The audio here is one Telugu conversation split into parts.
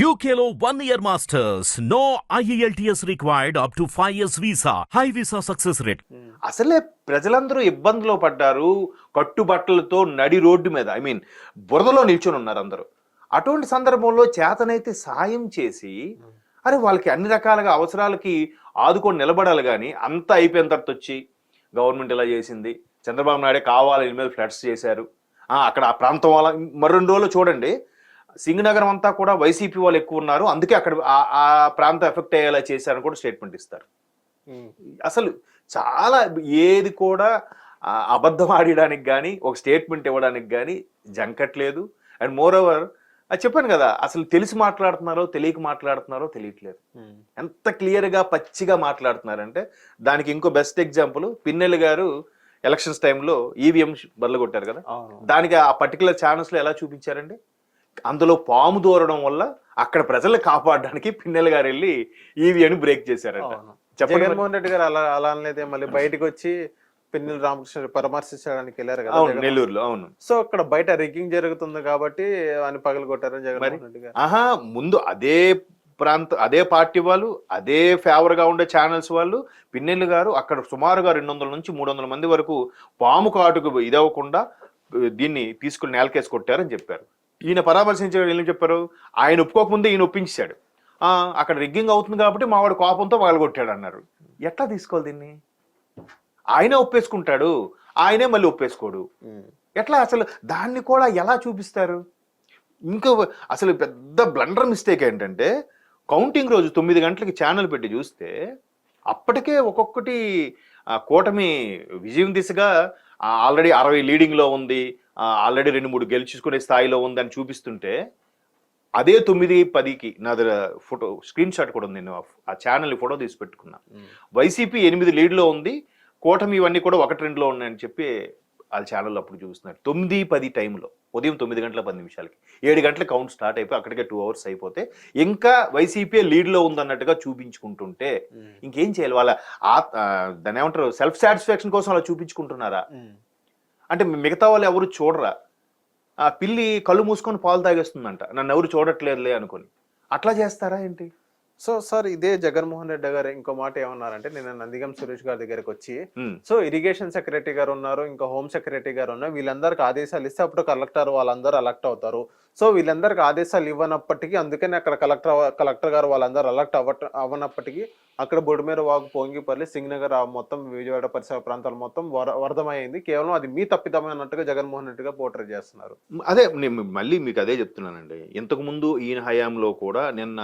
యూకేలో one year masters no IELTS required up to five years visa high visa success rate అసలే ప్రజలందరూ ఇబ్బందులో పడ్డారు. కట్టుబట్టలతో నడి రోడ్డు మీద ఐ మీన్ బురదలో నిల్చొని ఉన్నారు అందరూ. అటువంటి సందర్భంలో చేతనైతే సాయం చేసి అరే వాళ్ళకి అన్ని రకాలుగా అవసరాలకి ఆదుకొని నిలబడాలి కానీ అంతా అయిపోయిన తర్వాత వచ్చి గవర్నమెంట్ ఇలా చేసింది. చంద్రబాబు నాయుడే కావాలి మీద ఫ్లడ్స్ చేశారు. అక్కడ ఆ ప్రాంతం వాళ్ళ మరి రెండు రోజులు చూడండి. సింగనగరం అంతా కూడా వైసీపీ వాళ్ళు ఎక్కువ ఉన్నారు. అందుకే అక్కడ ఆ- ప్రాంతం ఎఫెక్ట్ అయ్యేలా చేశారని కూడా స్టేట్మెంట్ ఇస్తారు. అసలు చాలా ఏది కూడా అబద్ధం ఆడడానికి కానీ ఒక స్టేట్మెంట్ ఇవ్వడానికి కానీ జంకట్లేదు అండ్ మోర్ ఓవర్ అది చెప్పాను కదా అసలు తెలిసి మాట్లాడుతున్నారో తెలియక మాట్లాడుతున్నారో తెలియట్లేదు. ఎంత క్లియర్గా పచ్చిగా మాట్లాడుతున్నారంటే దానికి ఇంకో బెస్ట్ ఎగ్జాంపుల్ పిన్నెల్లి గారు ఎలక్షన్స్ టైంలో ఈవీఎం బదులు కొట్టారు కదా దానికి ఆ పర్టికులర్ ఛానల్స్లో ఎలా చూపించారండి? అందులో పాము దూరడం వల్ల అక్కడ ప్రజల్ని కాపాడడానికి పిన్నెల్లి గారు వెళ్ళి ఈవీఎం బ్రేక్ చేశారంట. చెప్పండి. జగన్మోహన్ రెడ్డి గారు అలా అలా అనలేదే మళ్ళీ బయటకు వచ్చి పిన్నెల రామకృష్ణ పరామర్శించడానికి వెళ్ళారు కదా అవును నెల్లూరులో అవును. సో అక్కడ బయట రిగ్గింగ్ జరుగుతుంది కాబట్టి అని పగలు కొట్టారని జగన్మోహన్ రెడ్డి గారు. ఆహా ముందు అదే ప్రాంత అదే పార్టీ వాళ్ళు అదే ఫేవర్గా ఉండే ఛానల్స్ వాళ్ళు పిన్నెల్లి గారు అక్కడ సుమారుగా రెండు వందల నుంచి మూడు వందల మంది వరకు పాము కాటుకు ఇదవ్వకుండా దీన్ని తీసుకుని నేలకేసి కొట్టారని చెప్పారు. ఈయన పరామర్శించే ఏం చెప్పారు? ఆయన ఒప్పుకోకముందే ఈయన ఒప్పించాడు. అక్కడ రిగ్గింగ్ అవుతుంది కాబట్టి మావాడు కోపంతో కొట్టాడు అన్నారు. ఎట్లా తీసుకోవాలి దీన్ని? ఆయనే ఒప్పేసుకుంటాడు ఆయనే మళ్ళీ ఒప్పేసుకోడు. ఎట్లా అసలు దాన్ని కూడా ఎలా చూపిస్తారు? ఇంకో అసలు పెద్ద బ్లండర్ మిస్టేక్ ఏంటంటే కౌంటింగ్ రోజు తొమ్మిది గంటలకి ఛానల్ పెట్టి చూస్తే అప్పటికే ఒక్కొక్కటి కూటమి విజయం దిశగా ఆల్రెడీ అరవై లీడింగ్లో ఉంది ఆల్రెడీ రెండు మూడు గెలుచుకునే స్థాయిలో ఉంది అని చూపిస్తుంటే అదే తొమ్మిది పదికి నా దగ్గర ఫోటో స్క్రీన్ షాట్ కూడా ఉంది. నేను ఆ- ఛానల్ ఫోటో తీసి పెట్టుకున్నా. వైసీపీ ఎనిమిది లీడ్లో ఉంది. కూటమి ఇవన్నీ కూడా ఒకటి రెండులో ఉన్నాయని చెప్పి వాళ్ళ ఛానల్ అప్పుడు చూస్తున్నారు తొమ్మిది పది టైంలో ఉదయం తొమ్మిది గంటల పది నిమిషాలకి. ఏడు గంటల కౌంట్ స్టార్ట్ అయిపోయి అక్కడికే టూ అవర్స్ అయిపోతే ఇంకా వైసీపీ లీడ్లో ఉందన్నట్టుగా చూపించుకుంటుంటే. ఇంకేం చేయాలి? వాళ్ళ ఆ- దాన్ని ఏమంటారు? సెల్ఫ్ సాటిస్ఫాక్షన్ కోసం అలా చూపించుకుంటున్నారా. అంటే మిగతా వాళ్ళు ఎవరు చూడరా? ఆ పిల్లి కళ్ళు మూసుకొని పాలు తాగేస్తుందంట. నన్ను ఎవరు చూడట్లేదులే అనుకొని. అట్లా చేస్తారా ఏంటి? సో సార్ ఇదే జగన్మోహన్ రెడ్డి గారు ఇంకో మాట ఏమన్నారంటే నేను నందిగం సురేష్ గారి దగ్గరికి వచ్చి సో ఇరిగేషన్ సెక్రటరీ గారు ఉన్నారు ఇంకా హోమ్ సెక్రటరీ గారు ఉన్నారు వీళ్ళందరికి ఆదేశాలు ఇస్తే అప్పుడు కలెక్టర్ వాళ్ళందరూ అలక్ట్ అవుతారు. సో వీళ్ళందరికి ఆదేశాలు ఇవ్వనప్పటికీ అందుకని అక్కడ కలెక్టర్ కలెక్టర్ గారు వాళ్ళందరూ అలక్ట్ అవ్వ అవ్వనప్పటికీ అక్కడ బొడిమేర వాగు పొంగిపల్లి సింగనగర్ మొత్తం విజయవాడ పరిసర ప్రాంతాలు మొత్తం వర వరదమైంది కేవలం అది మీ తప్పిదమే అన్నట్టుగా జగన్మోహన్ రెడ్డి గారు పోర్ట్రేట్ చేస్తున్నారు. అదే నేను మళ్ళీ మీకు అదే చెప్తున్నానండి. ఇంతకు ముందు ఈయన హయాంలో కూడా నిన్న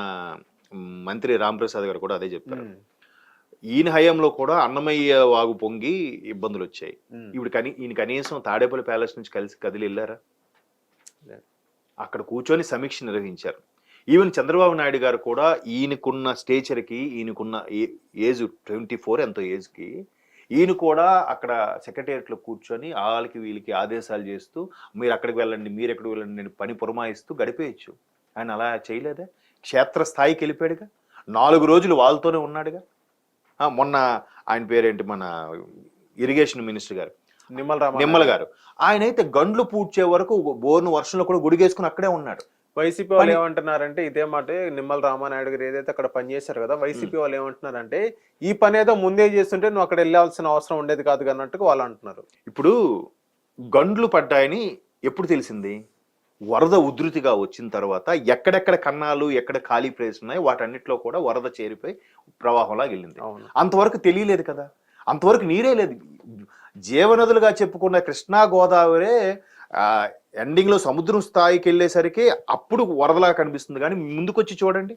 మంత్రి రాంప్రసాద్ గారు కూడా అదే చెప్పారు. ఈయన హయాంలో కూడా అన్నమయ్య వాగు పొంగి ఇబ్బందులు వచ్చాయి. ఇప్పుడు కనీ ఈయన కనీసం తాడేపల్లి ప్యాలెస్ నుంచి కలిసి కదిలి వెళ్ళారా. అక్కడ కూర్చొని సమీక్ష నిర్వహించారు. ఈవెన్ చంద్రబాబు నాయుడు గారు కూడా ఈయనకున్న స్టేచర్కి ఈయనకున్న ఏజ్ ట్వంటీ ఫోర్ ఎంతో ఏజ్కి ఈయన కూడా అక్కడ సెక్రటేరియట్లో కూర్చొని వాళ్ళకి వీళ్ళకి ఆదేశాలు చేస్తూ మీరు అక్కడికి వెళ్ళండి మీరు ఎక్కడికి వెళ్ళండి నేను పని పురమాయిస్తూ గడిపేయచ్చు. ఆయన అలా చేయలేదే? క్షేత్ర స్థాయికి వెళ్ళిపోయాడుగా. నాలుగు రోజులు వాళ్ళతోనే ఉన్నాడుగా. ఆ, మొన్న ఆయన పేరేంటి మన ఇరిగేషన్ మినిస్టర్ గారు? నిమ్మల రామ నిమ్మల గారు. ఆయన అయితే గండ్లు పూడ్చే వరకు బోర్ను వర్షంలో కూడా గుడిగేసుకుని అక్కడే ఉన్నాడు. వైసీపీ వాళ్ళు ఏమంటున్నారంటే ఇదే మాట నిమ్మల రామానాయుడు గారు ఏదైతే అక్కడ పనిచేశారు కదా వైసీపీ వాళ్ళు ఏమంటున్నారంటే ఈ పని ఏదో ముందే చేస్తుంటే నువ్వు అక్కడ వెళ్ళాల్సిన అవసరం ఉండేది కాదు అన్నట్టుగా వాళ్ళు అంటున్నారు. ఇప్పుడు గండ్లు పడ్డాయని ఎప్పుడు తెలిసింది? వరద ఉధృతిగా వచ్చిన తర్వాత ఎక్కడెక్కడ కన్నాలు ఎక్కడ ఖాళీ ప్లేస్ ఉన్నాయో వాటన్నిటిలో కూడా వరద చేరిపోయి ప్రవాహంలా వెళ్ళింది. అంతవరకు తెలియలేదు కదా. అంతవరకు నీరే లేదు. జీవనదులుగా చెప్పుకున్న కృష్ణా గోదావరే ఆ, ఎండింగ్లో సముద్రం స్థాయికి వెళ్ళేసరికి అప్పుడు వరదలా కనిపిస్తుంది. కానీ ముందుకొచ్చి చూడండి.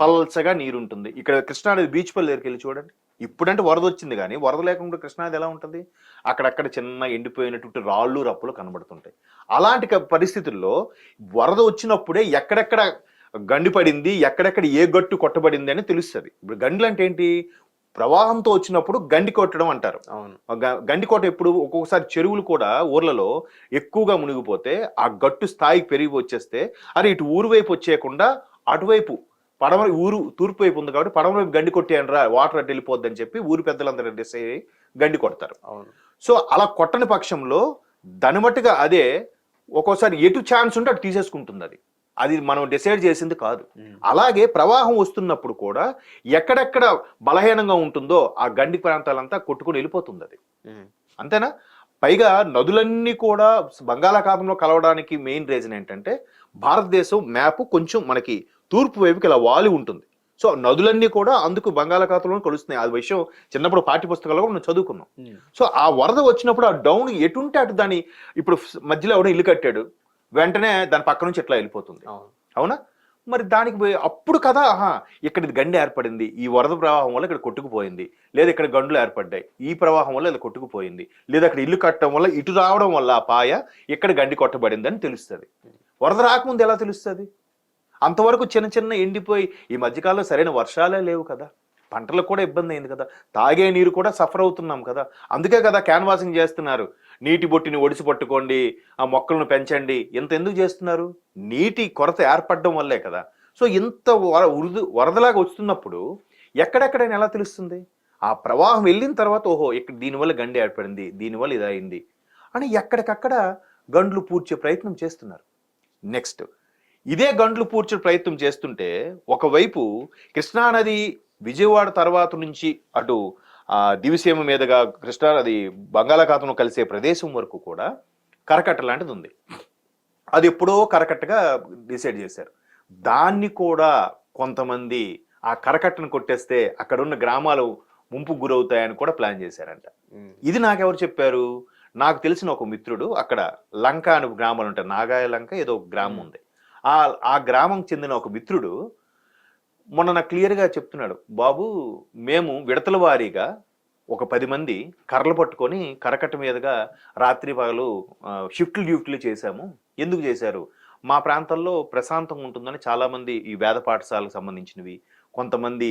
పల్చగా నీరు ఉంటుంది ఇక్కడ కృష్ణానది బీచ్ పల్లి దగ్గరికి వెళ్ళి చూడండి. ఇప్పుడంటే వరద వచ్చింది కానీ వరద లేకుండా కృష్ణానది ఎలా ఉంటుంది? అక్కడక్కడ చిన్న ఎండిపోయినటువంటి రాళ్ళు రప్పులు కనబడుతుంటాయి. అలాంటి పరిస్థితుల్లో వరద వచ్చినప్పుడే ఎక్కడెక్కడ గండి పడింది ఎక్కడెక్కడ ఏ గట్టు కొట్టబడింది అని తెలుస్తుంది. ఇప్పుడు గండ్లు అంటే ఏంటి? ప్రవాహంతో వచ్చినప్పుడు గండి కొట్టడం అంటారు. అవును. గ- గండికోట ఎప్పుడు ఒక్కొక్కసారి చెరువులు కూడా ఊర్లలో ఎక్కువగా మునిగిపోతే ఆ గట్టు స్థాయికి పెరిగి వచ్చేస్తే అరే ఇటు ఊరు వైపు వచ్చేయకుండా అటువైపు పడమర ఊరు తూర్పు వైపు ఉంది కాబట్టి పడమర వైపు గండి కొట్టేయండి రా వాటర్ అటు వెళ్ళిపోద్ది అని చెప్పి ఊరు పెద్దలందరూ డిసైడ్ అయ్యి గండి కొడతారు. సో అలా కొట్టని పక్షంలో దాని మట్టుగా అదే ఒక్కోసారి ఎటు ఛాన్స్ ఉంటే అటు తీసేసుకుంటుంది అది. అది మనం డిసైడ్ చేసింది కాదు. అలాగే ప్రవాహం వస్తున్నప్పుడు కూడా ఎక్కడెక్కడ బలహీనంగా ఉంటుందో ఆ గండి ప్రాంతాలంతా కొట్టుకుని వెళ్ళిపోతుంది అది. అంతేనా? పైగా నదులన్నీ కూడా బంగాళాఖాతంలో కలవడానికి మెయిన్ రీజన్ ఏంటంటే భారతదేశం మ్యాప్ కొంచెం మనకి తూర్పు వైపుకి ఇలా వాలి ఉంటుంది. సో నదులన్నీ కూడా అందుకు బంగాళాఖాతంలో కలుస్తున్నాయి. ఆ విషయం చిన్నప్పుడు పాఠ్య పుస్తకాల్లో కూడా మనం చదువుకున్నాం. సో ఆ వరద వచ్చినప్పుడు ఆ డౌన్ ఎటుంటే అటు దాని ఇప్పుడు మధ్యలో ఎవడో ఇల్లు కట్టాడు. వెంటనే దాని పక్క నుంచి ఇట్లా వెళ్ళిపోతుంది. అవునా. మరి దానికి అప్పుడు కదా ఆహా ఇక్కడ గండి ఏర్పడింది. ఈ వరద ప్రవాహం వల్ల ఇక్కడ కొట్టుకుపోయింది. లేదా ఇక్కడ గండులు ఏర్పడ్డాయి. ఈ ప్రవాహం వల్ల ఇది కొట్టుకుపోయింది. లేదా అక్కడ ఇల్లు కట్టడం వల్ల ఇటు రావడం వల్ల ఆ పాయ ఇక్కడ గండి కొట్టబడింది అని తెలుస్తుంది. వరద రాకముందు ఎలా తెలుస్తుంది? అంతవరకు చిన్న చిన్న ఎండిపోయి ఈ మధ్యకాలంలో సరైన వర్షాలే లేవు కదా. పంటలకు కూడా ఇబ్బంది అయింది కదా. తాగే నీరు కూడా సఫర్ అవుతున్నాం కదా. అందుకే కదా క్యాన్వాసింగ్ చేస్తున్నారు. నీటి బొట్టిని ఒడిసి పట్టుకోండి ఆ మొక్కలను పెంచండి. ఇంత ఎందుకు చేస్తున్నారు? నీటి కొరత ఏర్పడడం వల్లే కదా. సో ఇంత వర ఉరుదు వరదలాగా వస్తున్నప్పుడు ఎక్కడెక్కడైనా ఎలా తెలుస్తుంది? ఆ ప్రవాహం వెళ్ళిన తర్వాత ఓహో ఇక్కడ దీనివల్ల గండి ఏర్పడింది దీనివల్ల ఇదైంది అని ఎక్కడికక్కడ గండ్లు పూడ్చే ప్రయత్నం చేస్తున్నారు. నెక్స్ట్ ఇదే గండ్లు పూడ్చే ప్రయత్నం చేస్తుంటే ఒకవైపు కృష్ణానది విజయవాడ తర్వాత నుంచి అటు ఆ దివిసీమ మీదుగా కృష్ణానది బంగాళాఖాతంలో కలిసే ప్రదేశం వరకు కూడా కరకట్ట లాంటిది ఉంది. అది ఎప్పుడో కరకట్టగా డిసైడ్ చేశారు. దాన్ని కూడా కొంతమంది ఆ కరకట్టను కొట్టేస్తే అక్కడ ఉన్న గ్రామాలు ముంపు గురవుతాయని కూడా ప్లాన్ చేశారంట. ఇది నాకెవరు చెప్పారు? నాకు తెలిసిన ఒక మిత్రుడు అక్కడ లంక అని గ్రామాలు ఉంటాయి. నాగాయ లంక ఏదో ఒక గ్రామం ఉంది. ఆ ఆ గ్రామం చెందిన ఒక మిత్రుడు మొన్న నాకు క్లియర్గా చెప్తున్నాడు బాబు మేము విడతల వారీగా ఒక పది మంది కర్రలు పట్టుకొని కరకట్ట మీదుగా రాత్రి పగలు షిఫ్ట్లు డ్యూటీలు చేశాము. ఎందుకు చేశారు? మా ప్రాంతంలో ప్రశాంతంగా ఉంటుందని చాలామంది ఈ వేద పాఠశాలకు సంబంధించినవి కొంతమంది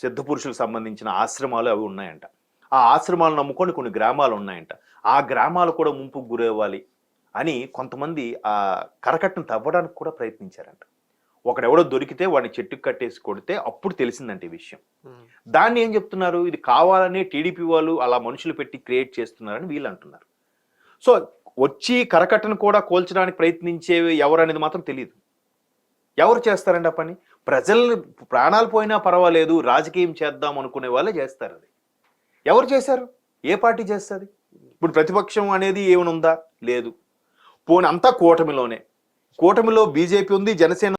సిద్ధ పురుషులకు సంబంధించిన ఆశ్రమాలు అవి ఉన్నాయంట. ఆ ఆశ్రమాలు నమ్ముకొని కొన్ని గ్రామాలు ఉన్నాయంట. ఆ గ్రామాలు కూడా ముంపుకు గురవ్వాలి. అని కొంతమంది ఆ కరకట్టను తవ్వడానికి కూడా ప్రయత్నించారంట. ఒకడెవడో దొరికితే వాడిని చెట్టుకు కట్టేసి కొడితే అప్పుడు తెలిసిందంట ఈ విషయం. దాన్ని ఏం చెప్తున్నారు? ఇది కావాలని టీడీపీ వాళ్ళు అలా మనుషులు పెట్టి క్రియేట్ చేస్తున్నారని వీళ్ళు అంటున్నారు. సో వచ్చి కరకట్టను కూడా కోల్చడానికి ప్రయత్నించేవి ఎవరు అనేది మాత్రం తెలియదు ఎవరు చేస్తారండి ఆ పని? ప్రజల్ని ప్రాణాలు పోయినా పర్వాలేదు రాజకీయం చేద్దాం అనుకునే వాళ్ళే చేస్తారు అది. ఎవరు చేశారు? ఏ పార్టీ చేస్తుంది? ఇప్పుడు ప్రతిపక్షం అనేది ఏమైనా ఉందా? లేదు. పోనీ అంతా కూటమిలోనే. కూటమిలో బీజేపీ ఉంది జనసేన